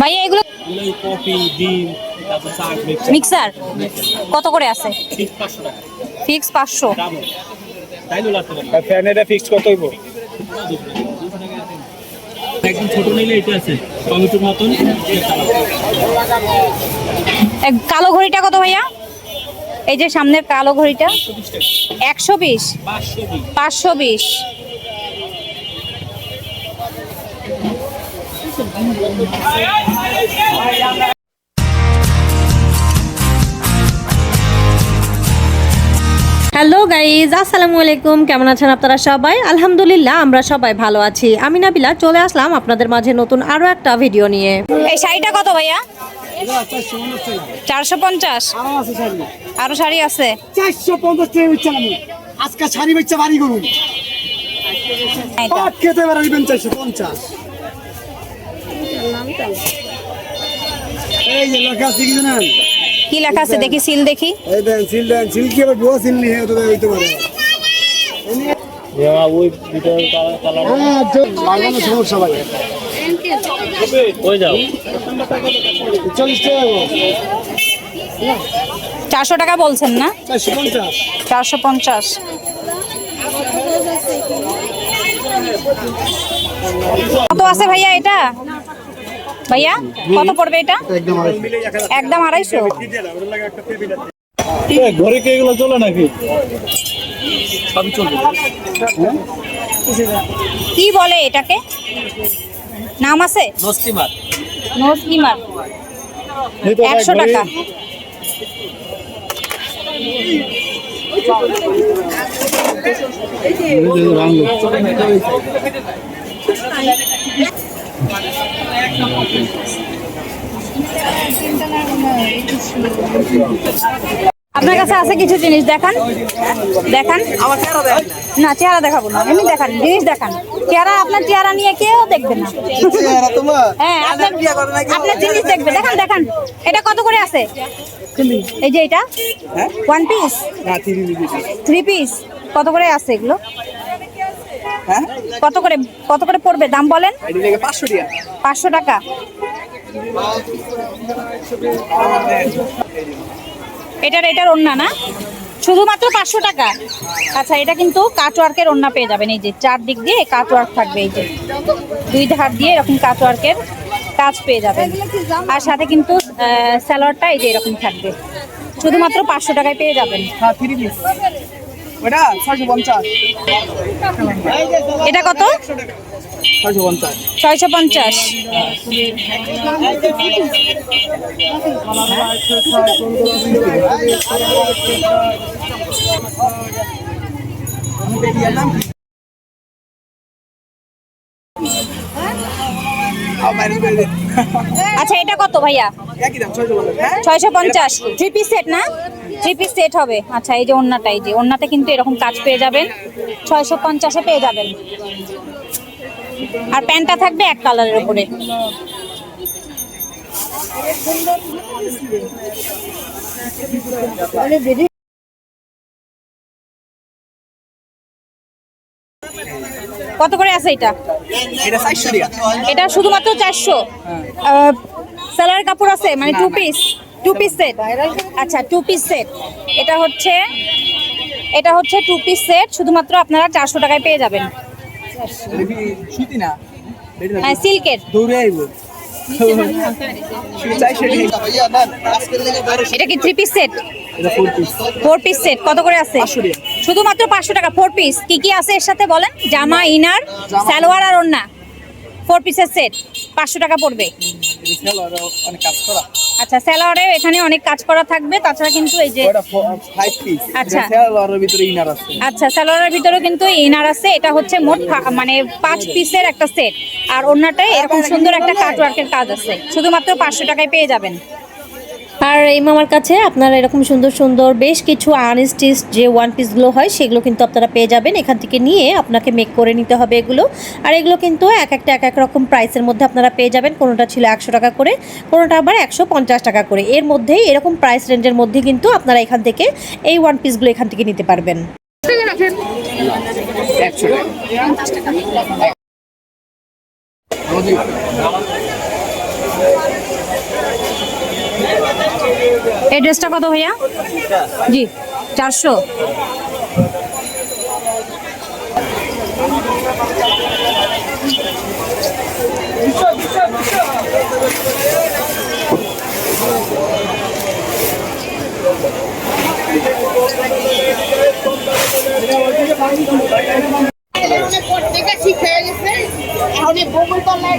ভাইয়া এগুলো মিক্সার? কত করে আছে? ফিক্স পাঁচশো। ডাবল তাইলে লাগতে পারে ফ্যান এটা ফিক্স কত হইব? একদম ছোট নিলে এটা আছে টমেটোর মতন। এক কালো ঘড়িটা কত ভাইয়া? এই যে সামনের কালো ঘড়িটা। একশো বিশ। পাঁচশো বিশ। হ্যালো গাইজ আসসালামু আলাইকুম। কেমন আছেন আপনারা সবাই? আলহামদুলিল্লাহ আমরা সবাই ভালো আছি। আমি নাবিলা চলে আসলাম আপনাদের মাঝে নতুন আরও একটা ভিডিও নিয়ে। এই শাড়িটা কত ভাইয়া? চারশো পঞ্চাশ? আরও শাড়ি। আছে? চারশো পঞ্চাশ টাকা বেচছেন আমি আজকে শাড়ি বেচছে বাড়ি করুন খেতে পারা চারশো পঞ্চাশ। এই যে লেখা আছে কি জানেন কি লেখা আছে? দেখি সিল দেখি। এই দেন সিল দেন সিল কি আবার ভুয়া সিল নিয়ে হতে হইতে পারে? যেমন ওই ভিতর কালার কালার। হ্যাঁ লাগানো সমস্যা ভাই। ওই যাও? চল্লিশ টাকা চারশো টাকা বলছেন না? চারশো পঞ্চাশ। কত আছে ভাইয়া এটা? ভাইয়া কত পড়বে এটা? একদম একদম আড়াইশো? ঘরে কি এগুলো চলে নাকি? সবই চলবে। কি বলে এটাকে? নাম আছে? একশো টাকা। আপনার কাছে আছে কিছু জিনিস দেখান? দেখান। আমার চেহারা না চেহারা দেখাবো না। এমনি দেখান জিনিস দেখান। চেহারা আপনার চেহারা নিয়ে কেউ দেখবে না। হ্যাঁ আপনার আপনার জিনিস দেখবে। দেখান দেখান। এটা কত করে আছে? এই যে এটা? ওয়ান পিস থ্রি পিস কত করে আছে এগুলো? কত করে কত করে পড়বে? দাম বলেন? পাঁচশো টাকা। এটার এটার ওন্না না? শুধুমাত্র পাঁচশো টাকা। আচ্ছা এটা কিন্তু কাটওয়ার্কের ওন্না পেয়ে যাবেন। এই যে চার দিক দিয়ে কাটওয়ার্ক থাকবে এই যে। দুই ধার দিয়ে এরকম কাটওয়ার্কের কাজ পেয়ে যাবেন। আর সাথে কিন্তু স্যালোয়ারটা এই যে এরকম থাকবে। শুধুমাত্র পাঁচশো টাকায় পেয়ে যাবেন। ওটা ছয়শো পঞ্চাশ। এটা কত? ছয়শো পঞ্চাশ। আচ্ছা এটা কত ভাইয়া? ছয়শো পঞ্চাশ। থ্রি পিস সেট না? থ্রি পিস সেট হবে। আচ্ছা এই যে ওন্নাটা এই যে ওন্নাতে কিন্তু এরকম কাজ পেয়ে যাবেন। ছয়শো পঞ্চাশে পেয়ে যাবেন। আর প্যান্টটা থাকবে এক কালারের উপরে। কত করে আছে এটা? এটা এটা শুধুমাত্র চারশো। সালোয়ার কাপড় আছে মানে two piece two piece set আচ্ছা টু পিস সেট এটা হচ্ছে এটা হচ্ছে টু পিস সেট শুধুমাত্র আপনারা চারশো টাকায় পেয়ে যাবেন। হ্যাঁ সিল্কের। দৌড়ে আইব। এটা কি three piece set four piece set কত করে আছে? শুধুমাত্র পাঁচশো টাকা ফোর পিস কি কি আছে এর সাথে বলেন? জামা ইনার সালোয়ার আর ওন্না ফোর পিসের সেট পাঁচশো টাকা পড়বে। অনেক কাজ করা। আচ্ছা স্যালোয়ারে এখানে অনেক কাজ করা থাকবে তাছাড়া কিন্তু এই যে আচ্ছা। সেলোয়ারের ভিতরে ইনার আছে। আচ্ছা স্যালোয়ারের ভিতরে কিন্তু ইনার আছে এটা হচ্ছে মোট মানে পাঁচ পিসের একটা সেট আর অন্যটায় এরকম সুন্দর একটা কাটওয়ার্কের কাজ আছে শুধুমাত্র পাঁচশো টাকায় পেয়ে যাবেন। আর এই মামার কাছে আপনারা এরকম সুন্দর সুন্দর বেশ কিছু আনস্টিচ যে ওয়ান পিসগুলো হয়, সেগুলো কিন্তু আপনারা পেয়ে যাবেন। এখান থেকে নিয়ে আপনাকে মেক করে নিতে হবে এগুলো। আর এগুলো কিন্তু এক একটা, এক এক রকম প্রাইসের মধ্যে আপনারা পেয়ে যাবেন। কোনোটা ছিল একশো টাকা করে, কোনোটা আবার একশো পঞ্চাশ টাকা করে। এর মধ্যেই এরকম প্রাইস রেঞ্জের মধ্যে কিন্তু আপনারা এখান থেকে এই ওয়ান পিসগুলো এখান থেকে নিতে পারবেন। এই কত ভাইয়া? জি চারশো। এখন এই বকুল তলায়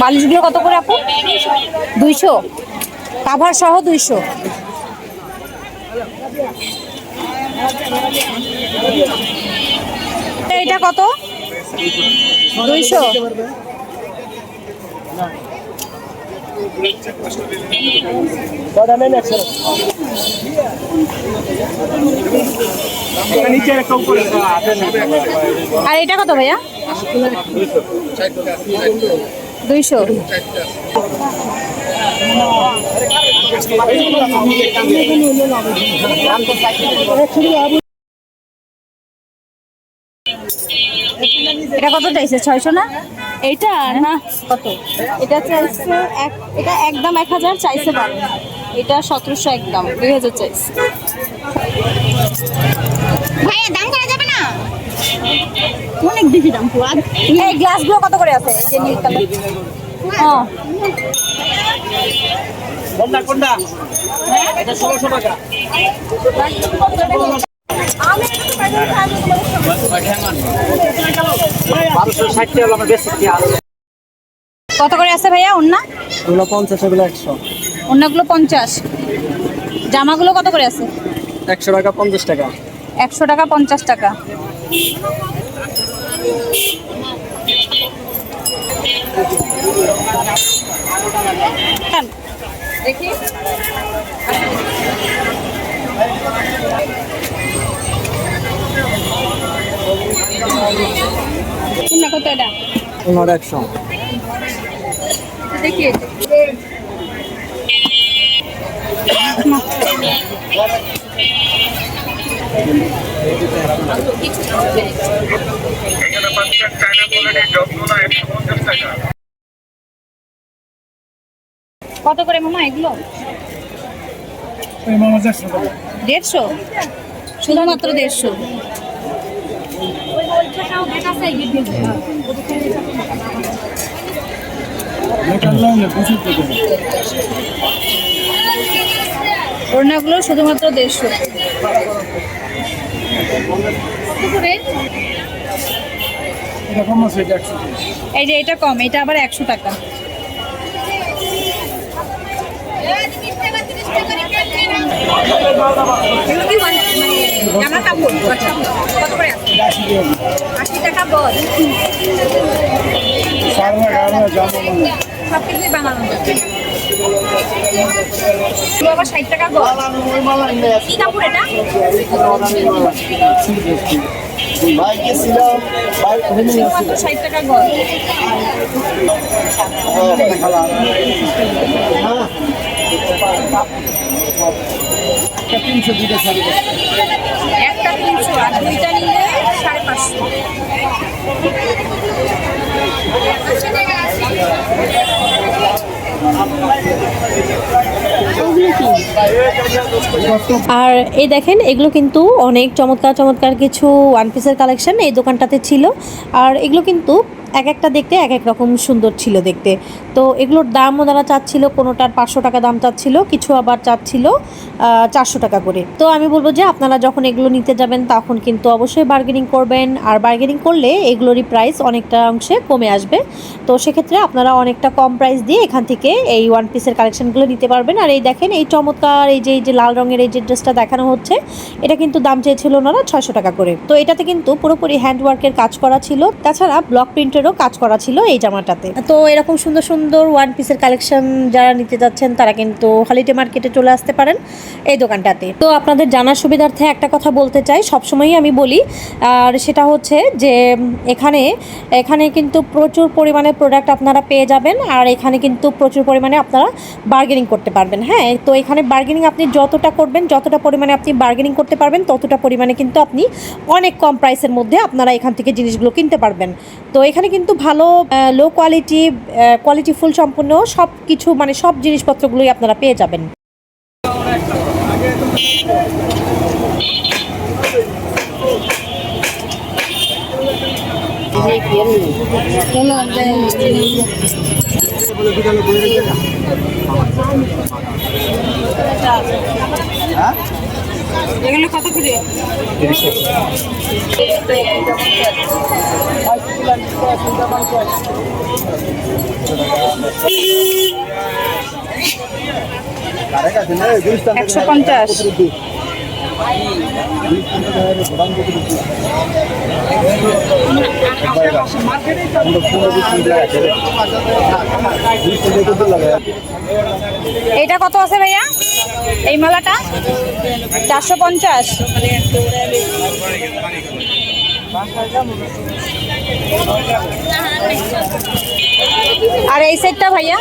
বালিশগুলো কত করে আপু? দুইশো। কাভার সহ দুইশো। এইটা কত? দুইশো? আর এটা কত ভাইয়া? দুইশো। এটা কত চাইছে? ছয়শো না? এইটা না। কত? এটা চাইছে এক এটা একদম এক হাজার চাইছে বারো। এটা সতেরোশো একদম দুই হাজার চাইছে। ভাইয়া দাম করা যাবে না? অনেক বেশি দাম পুয়াদ এই গ্লাসগুলো কত করে আছে? যে নীল কালার। হ্যাঁ কোনটা কোনটা? এটা ষোলোশো টাকা। কত করে আছে ভাইয়া ওন্না এগুলো পঞ্চাশ এগুলো একশো। ওন্নাগুলো পঞ্চাশ। জামাগুলো কত করে আছে? একশো টাকা পঞ্চাশ টাকা। একশো টাকা পঞ্চাশ টাকা। দেখি। কত এটা? পনেরো একশো। দেখি। কত করে মামা এগুলো? দেড়শো? শুধুমাত্র দেড়শো? ওড়নাগুলো শুধুমাত্র দেড়শো। এরকম আছে এটা একশো এই যে এটা কম এটা আবার একশো টাকা এগুলো কি মানে কত করে আশি টাকা বল। সব কিছুই বানানো যায় ষাট টাকা শুধুমাত্র ষাট টাকা গজ আর এই দেখেন, এগুলো কিন্তু অনেক চমৎকার চমৎকার কিছু ওয়ান পিসের কালেকশন এই দোকানটাতে ছিল। আর এগুলো কিন্তু এক একটা দেখতে এক এক রকম সুন্দর ছিল দেখতে। তো এগুলোর দামও যারা চাচ্ছিল কোনোটার পাঁচশো টাকা দাম চাচ্ছিল, কিছু আবার চাচ্ছিল চারশো টাকা করে। তো আমি বলব যে আপনারা যখন এগুলো নিতে যাবেন তখন কিন্তু অবশ্যই বার্গেনিং করবেন। আর বার্গেনিং করলে এগুলোরই প্রাইস অনেকটা অংশে কমে আসবে। তো সেক্ষেত্রে আপনারা অনেকটা কম প্রাইস দিয়ে এখান থেকে এই ওয়ান পিসের কালেকশনগুলো নিতে পারবেন। আর এই দেখেন, এই চমৎকার এই যে এই যে লাল রঙের এই যে ড্রেসটা দেখানো হচ্ছে, এটা কিন্তু দাম চেয়েছিল ওনারা ছয়শো টাকা করে। তো এটাতে কিন্তু পুরোপুরি হ্যান্ডওয়ার্কের কাজ করা ছিল। তাছাড়া ব্লক প্রিন্টেরও কাজ করা ছিল এই জামাটাতে। তো এরকম সুন্দর সুন্দর ওয়ান পিসের কালেকশন যারা নিতে যাচ্ছেন, তারা কিন্তু হলিডে মার্কেটে চলে আসতে পারেন এই দোকানটাতে। তো আপনাদের জানার সুবিধার্থে একটা কথা বলতে চাই, সবসময়ই আমি বলি, আর সেটা হচ্ছে যে, এখানে এখানে কিন্তু প্রচুর পরিমাণে প্রোডাক্ট আপনারা পেয়ে যাবেন, আর এখানে কিন্তু প্রচুর পরিমাণে আপনারা বার্গেনিং করতে পারবেন। হ্যাঁ তো এখানে বার্গেনিং আপনি যতটা করবেন, যতটা পরিমাণে আপনি বার্গেনিং করতে পারবেন, ততটা পরিমাণে কিন্তু আপনি অনেক কম প্রাইসের মধ্যে আপনারা এখান থেকে জিনিসগুলো কিনতে পারবেন। তো এখানে কিন্তু ভালো লো কোয়ালিটি কোয়ালিটি ফুল সম্পূর্ণ সব কিছু মানে সব জিনিসপত্রগুলোই আপনারা পেয়ে যাবেন। এগুলো কত করে? একশো পঞ্চাশ। এটা কত আছে ভাইয়া? এই মালাটা? চারশো পঞ্চাশ। আর এই সেটটা ভাইয়া?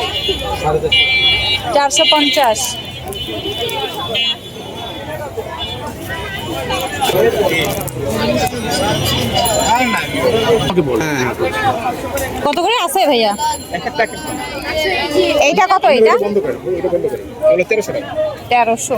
চারশো পঞ্চাশ। কত করে আছে ভাইয়া? এইটা কত এটা তেরোশো।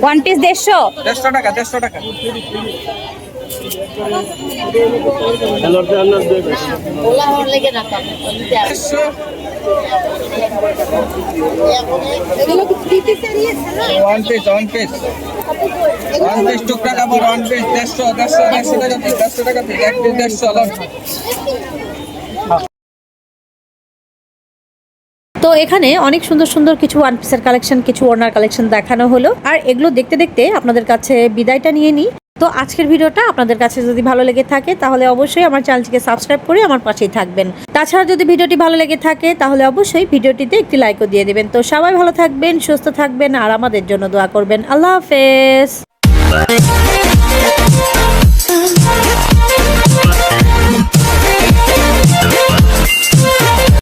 ওয়ান পিস দেড়শো? দেড়শো টাকা দেড়শো টাকা। পিস পিস পিস পিস দেড়শো দেড়শো দেড়শো টাকা দেড়শো টাকা দেড়শো। এখানে অনেক সুন্দর সুন্দর কিছু ওয়ান পিসের কালেকশন কিছু ওনার কালেকশন দেখানো হলো। আর এগুলো দেখতে দেখতে আপনাদের কাছে বিদায়টা নিয়ে নিই। তো আজকের ভিডিওটা আপনাদের কাছে যদি ভালো লেগে থাকে, তাহলে অবশ্যই আমার চ্যানেলটিকে সাবস্ক্রাইব করে আমার পাশেই থাকবেন। তাছাড়া যদি ভিডিওটি ভালো লেগে থাকে, তাহলে অবশ্যই ভিডিওটিতে একটি লাইকও দিয়ে দেবেন। তো সবাই ভালো থাকবেন, সুস্থ থাকবেন, আর আমাদের জন্য দোয়া করবেন। আল্লাহ হাফেজ।